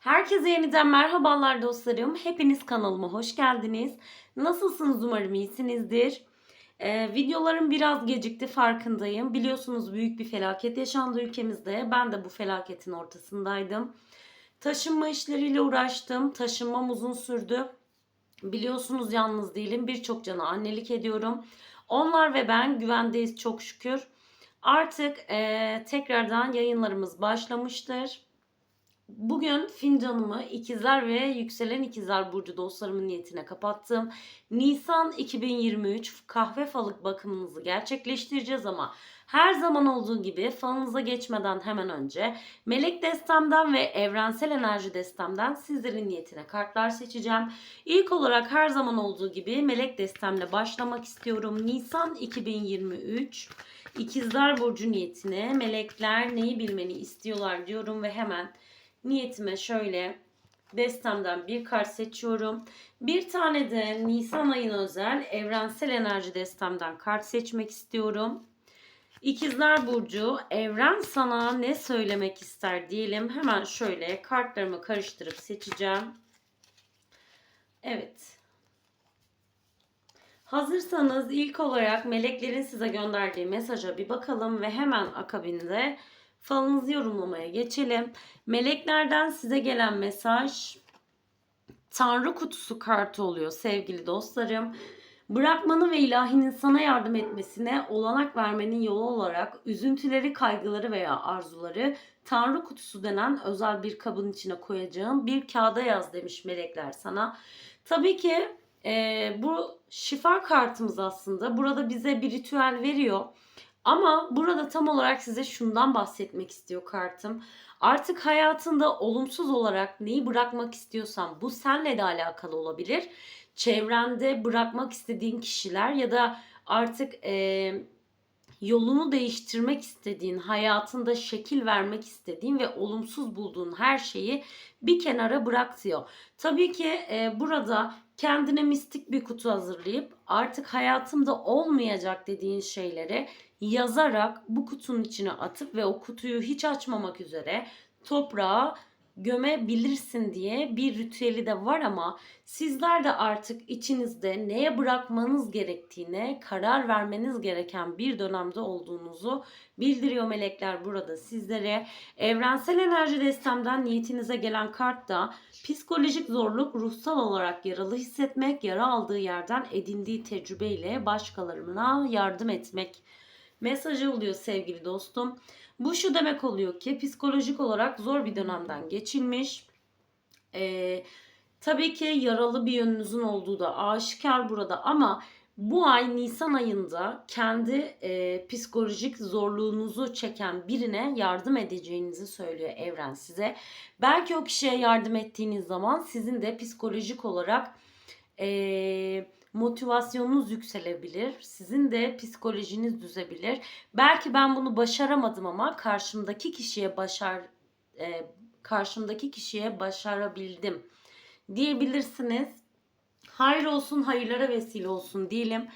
Herkese yeniden merhabalar dostlarım. Hepiniz kanalıma hoş geldiniz. Nasılsınız umarım iyisinizdir. Ee, videolarım biraz gecikti farkındayım. Biliyorsunuz büyük bir felaket yaşandı ülkemizde. Ben de bu felaketin ortasındaydım. Taşınma işleriyle uğraştım. Taşınmam uzun sürdü. Biliyorsunuz yalnız değilim. Birçok cana annelik ediyorum. Onlar ve ben güvendeyiz çok şükür. Artık eee, tekrardan yayınlarımız başlamıştır. Bugün fincanımı ikizler ve yükselen ikizler burcu dostlarımın niyetine kapattım. Nisan 2023 kahve falık bakımınızı gerçekleştireceğiz ama her zaman olduğu gibi falınıza geçmeden hemen önce melek destemden ve evrensel enerji destemden sizlerin niyetine kartlar seçeceğim. İlk olarak her zaman olduğu gibi melek destemle başlamak istiyorum. Nisan 2023 ikizler burcu niyetine melekler neyi bilmeni istiyorlar diyorum ve hemen niyetime şöyle destemden bir kart seçiyorum. Bir tane de Nisan ayına özel evrensel enerji destemden kart seçmek istiyorum. İkizler Burcu evren sana ne söylemek ister diyelim. Hemen şöyle kartlarımı karıştırıp seçeceğim. Evet. Hazırsanız ilk olarak meleklerin size gönderdiği mesaja bir bakalım ve hemen akabinde falınızı yorumlamaya geçelim. Meleklerden size gelen mesaj Tanrı kutusu kartı oluyor sevgili dostlarım. Bırakmanı ve ilahinin sana yardım etmesine olanak vermenin yolu olarak üzüntüleri, kaygıları veya arzuları Tanrı kutusu denen özel bir kabın içine koyacağım bir kağıda yaz demiş melekler sana. Tabii ki e, bu şifa kartımız aslında. Burada bize bir ritüel veriyor. Ama burada tam olarak size şundan bahsetmek istiyor kartım. Artık hayatında olumsuz olarak neyi bırakmak istiyorsan bu senle de alakalı olabilir. Çevrende bırakmak istediğin kişiler ya da artık e, yolunu değiştirmek istediğin, hayatında şekil vermek istediğin ve olumsuz bulduğun her şeyi bir kenara bırak diyor. Tabii ki e, burada kendine mistik bir kutu hazırlayıp artık hayatımda olmayacak dediğin şeyleri yazarak bu kutunun içine atıp ve o kutuyu hiç açmamak üzere toprağa gömebilirsin diye bir ritüeli de var ama sizler de artık içinizde neye bırakmanız gerektiğine karar vermeniz gereken bir dönemde olduğunuzu bildiriyor melekler burada sizlere. Evrensel enerji destemden niyetinize gelen kart da psikolojik zorluk ruhsal olarak yaralı hissetmek, yara aldığı yerden edindiği tecrübeyle başkalarına yardım etmek mesajı oluyor sevgili dostum. Bu şu demek oluyor ki psikolojik olarak zor bir dönemden geçilmiş. Ee, tabii ki yaralı bir yönünüzün olduğu da aşikar burada ama bu ay Nisan ayında kendi e, psikolojik zorluğunuzu çeken birine yardım edeceğinizi söylüyor evren size. Belki o kişiye yardım ettiğiniz zaman sizin de psikolojik olarak e, motivasyonunuz yükselebilir. Sizin de psikolojiniz düzebilir. Belki ben bunu başaramadım ama karşımdaki kişiye başar e, karşımdaki kişiye başarabildim diyebilirsiniz. Hayır olsun, hayırlara vesile olsun diyelim.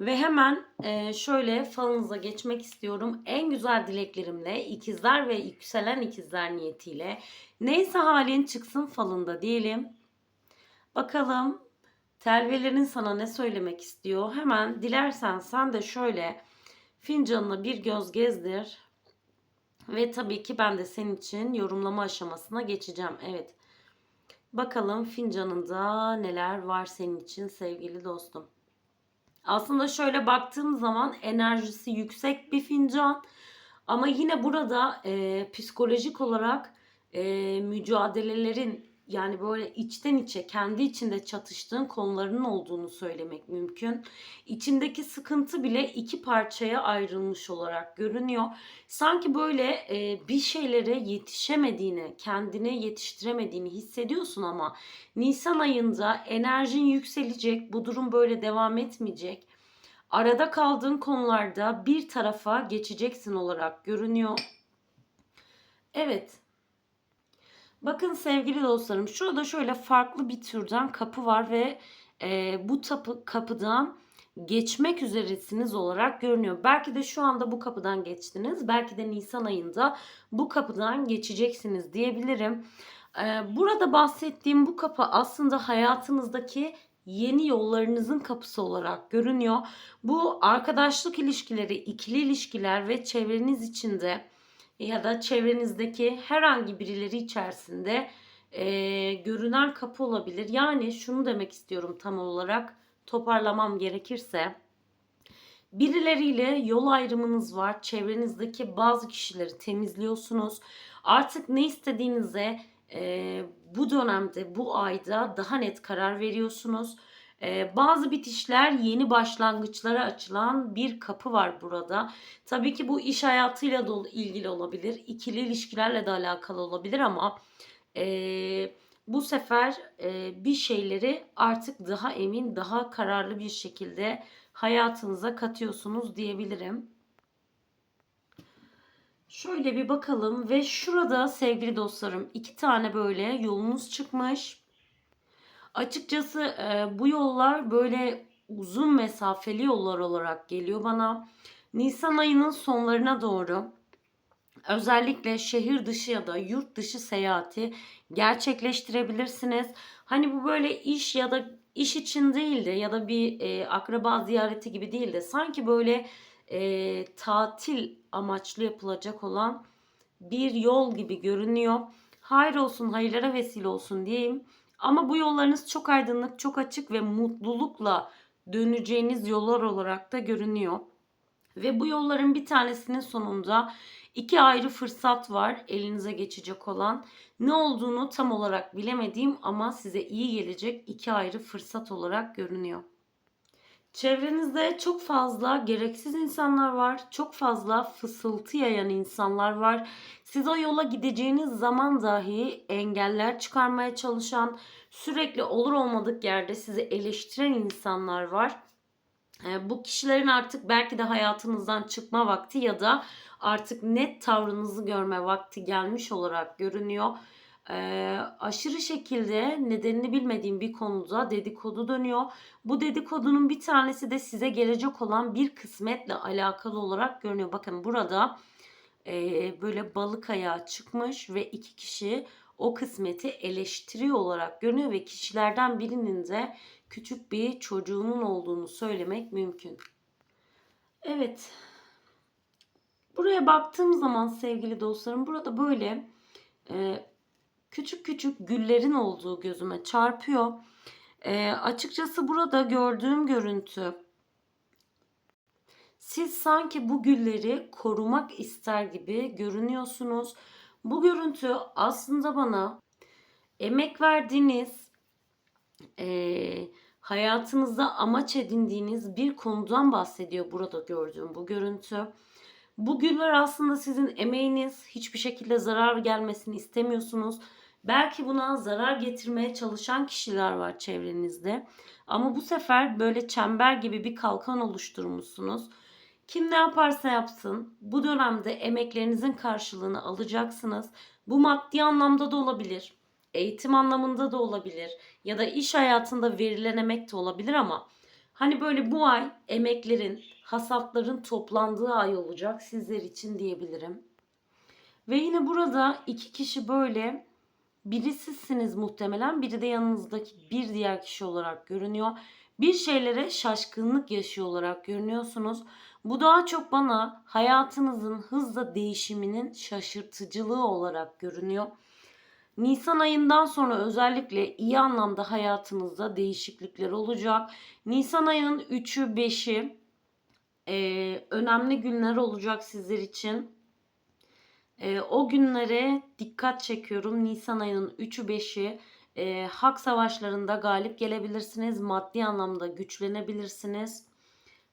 Ve hemen e, şöyle falınıza geçmek istiyorum. En güzel dileklerimle ikizler ve yükselen ikizler niyetiyle neyse halin çıksın falında diyelim. Bakalım telvelerin sana ne söylemek istiyor? Hemen dilersen sen de şöyle fincanına bir göz gezdir. Ve tabii ki ben de senin için yorumlama aşamasına geçeceğim. Evet. Bakalım fincanında neler var senin için sevgili dostum. Aslında şöyle baktığım zaman enerjisi yüksek bir fincan. Ama yine burada e, psikolojik olarak e, mücadelelerin yani böyle içten içe kendi içinde çatıştığın konuların olduğunu söylemek mümkün. İçindeki sıkıntı bile iki parçaya ayrılmış olarak görünüyor. Sanki böyle e, bir şeylere yetişemediğini, kendine yetiştiremediğini hissediyorsun ama Nisan ayında enerjin yükselecek. Bu durum böyle devam etmeyecek. Arada kaldığın konularda bir tarafa geçeceksin olarak görünüyor. Evet, Bakın sevgili dostlarım şurada şöyle farklı bir türden kapı var ve e, bu tapı, kapıdan geçmek üzeresiniz olarak görünüyor. Belki de şu anda bu kapıdan geçtiniz. Belki de Nisan ayında bu kapıdan geçeceksiniz diyebilirim. Ee, burada bahsettiğim bu kapı aslında hayatınızdaki yeni yollarınızın kapısı olarak görünüyor. Bu arkadaşlık ilişkileri, ikili ilişkiler ve çevreniz içinde ya da çevrenizdeki herhangi birileri içerisinde e, görünen kapı olabilir. Yani şunu demek istiyorum tam olarak toparlamam gerekirse. Birileriyle yol ayrımınız var. Çevrenizdeki bazı kişileri temizliyorsunuz. Artık ne istediğinize e, bu dönemde, bu ayda daha net karar veriyorsunuz. E, bazı bitişler yeni başlangıçlara açılan bir kapı var burada. Tabii ki bu iş hayatıyla da ilgili olabilir. ikili ilişkilerle de alakalı olabilir ama e, bu sefer e, bir şeyleri artık daha emin, daha kararlı bir şekilde hayatınıza katıyorsunuz diyebilirim. Şöyle bir bakalım ve şurada sevgili dostlarım iki tane böyle yolunuz çıkmış. Açıkçası e, bu yollar böyle uzun mesafeli yollar olarak geliyor bana. Nisan ayının sonlarına doğru özellikle şehir dışı ya da yurt dışı seyahati gerçekleştirebilirsiniz. Hani bu böyle iş ya da iş için değil de ya da bir e, akraba ziyareti gibi değil de sanki böyle e, tatil amaçlı yapılacak olan bir yol gibi görünüyor. Hayır olsun, hayırlara vesile olsun diyeyim. Ama bu yollarınız çok aydınlık, çok açık ve mutlulukla döneceğiniz yollar olarak da görünüyor. Ve bu yolların bir tanesinin sonunda iki ayrı fırsat var elinize geçecek olan. Ne olduğunu tam olarak bilemediğim ama size iyi gelecek iki ayrı fırsat olarak görünüyor. Çevrenizde çok fazla gereksiz insanlar var. Çok fazla fısıltı yayan insanlar var. Siz o yola gideceğiniz zaman dahi engeller çıkarmaya çalışan, sürekli olur olmadık yerde sizi eleştiren insanlar var. Ee, bu kişilerin artık belki de hayatınızdan çıkma vakti ya da artık net tavrınızı görme vakti gelmiş olarak görünüyor e, aşırı şekilde nedenini bilmediğim bir konuda dedikodu dönüyor. Bu dedikodunun bir tanesi de size gelecek olan bir kısmetle alakalı olarak görünüyor. Bakın burada e, böyle balık ayağı çıkmış ve iki kişi o kısmeti eleştiriyor olarak görünüyor ve kişilerden birinin de küçük bir çocuğunun olduğunu söylemek mümkün. Evet. Buraya baktığım zaman sevgili dostlarım burada böyle e, küçük küçük güllerin olduğu gözüme çarpıyor. E, açıkçası burada gördüğüm görüntü siz sanki bu gülleri korumak ister gibi görünüyorsunuz. Bu görüntü aslında bana emek verdiğiniz, e, hayatınızda amaç edindiğiniz bir konudan bahsediyor burada gördüğüm bu görüntü. Bu güller aslında sizin emeğiniz. Hiçbir şekilde zarar gelmesini istemiyorsunuz. Belki buna zarar getirmeye çalışan kişiler var çevrenizde. Ama bu sefer böyle çember gibi bir kalkan oluşturmuşsunuz. Kim ne yaparsa yapsın bu dönemde emeklerinizin karşılığını alacaksınız. Bu maddi anlamda da olabilir. Eğitim anlamında da olabilir. Ya da iş hayatında verilen emek de olabilir ama hani böyle bu ay emeklerin, hasatların toplandığı ay olacak sizler için diyebilirim. Ve yine burada iki kişi böyle biri sizsiniz muhtemelen, biri de yanınızdaki bir diğer kişi olarak görünüyor. Bir şeylere şaşkınlık yaşıyor olarak görünüyorsunuz. Bu daha çok bana hayatınızın hızla değişiminin şaşırtıcılığı olarak görünüyor. Nisan ayından sonra özellikle iyi anlamda hayatınızda değişiklikler olacak. Nisan ayının 3'ü 5'i e, önemli günler olacak sizler için. E, o günlere dikkat çekiyorum. Nisan ayının 3'ü 5'i e, hak savaşlarında galip gelebilirsiniz. Maddi anlamda güçlenebilirsiniz.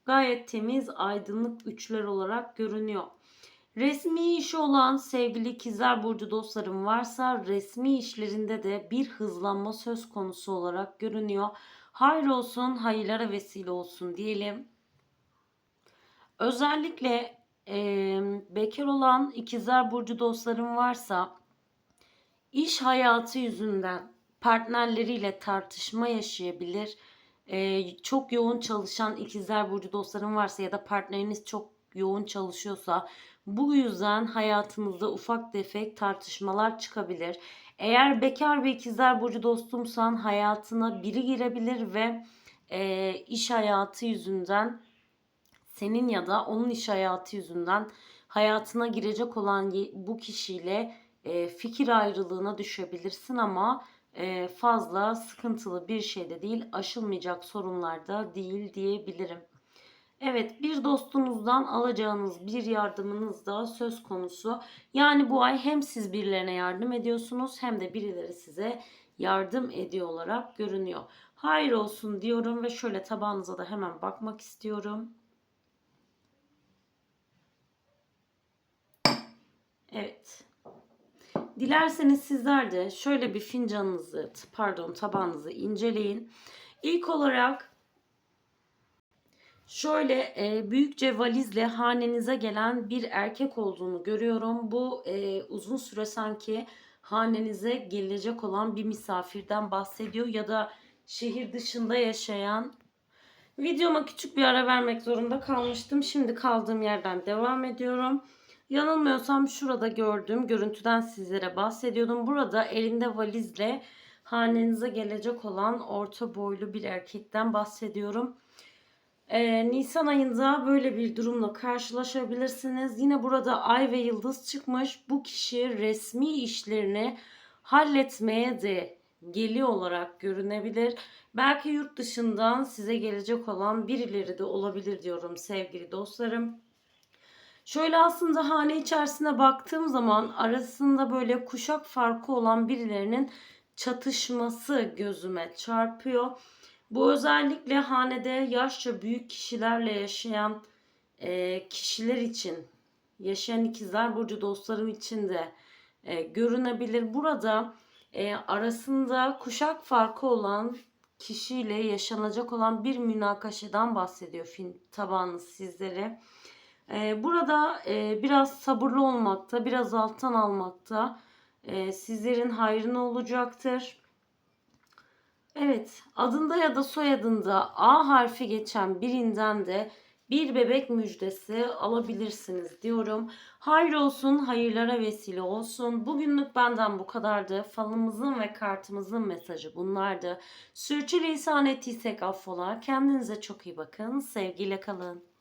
Gayet temiz, aydınlık üçler olarak görünüyor. Resmi işi olan sevgili ikizler burcu dostlarım varsa resmi işlerinde de bir hızlanma söz konusu olarak görünüyor. Hayır olsun, hayırlara vesile olsun diyelim. Özellikle e, bekar olan ikizler burcu dostlarım varsa iş hayatı yüzünden partnerleriyle tartışma yaşayabilir. E, çok yoğun çalışan ikizler burcu dostlarım varsa ya da partneriniz çok yoğun çalışıyorsa bu yüzden hayatınızda ufak tefek tartışmalar çıkabilir. Eğer bekar ve ikizler burcu dostumsan hayatına biri girebilir ve e, iş hayatı yüzünden senin ya da onun iş hayatı yüzünden hayatına girecek olan bu kişiyle e, fikir ayrılığına düşebilirsin ama e, fazla sıkıntılı bir şey de değil, aşılmayacak sorunlar da değil diyebilirim. Evet, bir dostunuzdan alacağınız bir yardımınız da söz konusu. Yani bu ay hem siz birilerine yardım ediyorsunuz hem de birileri size yardım ediyor olarak görünüyor. Hayır olsun diyorum ve şöyle tabağınıza da hemen bakmak istiyorum. Evet. Dilerseniz sizler de şöyle bir fincanınızı, pardon tabağınızı inceleyin. İlk olarak şöyle e, büyükçe valizle hanenize gelen bir erkek olduğunu görüyorum. Bu e, uzun süre sanki hanenize gelecek olan bir misafirden bahsediyor ya da şehir dışında yaşayan Videoma küçük bir ara vermek zorunda kalmıştım. Şimdi kaldığım yerden devam ediyorum. Yanılmıyorsam şurada gördüğüm görüntüden sizlere bahsediyordum. Burada elinde valizle hanenize gelecek olan orta boylu bir erkekten bahsediyorum. Ee, Nisan ayında böyle bir durumla karşılaşabilirsiniz. Yine burada ay ve yıldız çıkmış. Bu kişi resmi işlerini halletmeye de geliyor olarak görünebilir. Belki yurt dışından size gelecek olan birileri de olabilir diyorum sevgili dostlarım. Şöyle aslında hane içerisine baktığım zaman arasında böyle kuşak farkı olan birilerinin çatışması gözüme çarpıyor. Bu özellikle hanede yaşça büyük kişilerle yaşayan e, kişiler için, yaşayan ikizler burcu dostlarım için de e, görünebilir. Burada e, arasında kuşak farkı olan kişiyle yaşanacak olan bir münakaşadan bahsediyor film tabağınız sizlere. E, burada e, biraz sabırlı olmakta, biraz alttan almakta e, sizlerin hayrına olacaktır. Evet, adında ya da soyadında A harfi geçen birinden de bir bebek müjdesi alabilirsiniz diyorum. Hayır olsun, hayırlara vesile olsun. Bugünlük benden bu kadardı. Falımızın ve kartımızın mesajı bunlardı. Sürçülisan ettiysek affola. Kendinize çok iyi bakın. Sevgiyle kalın.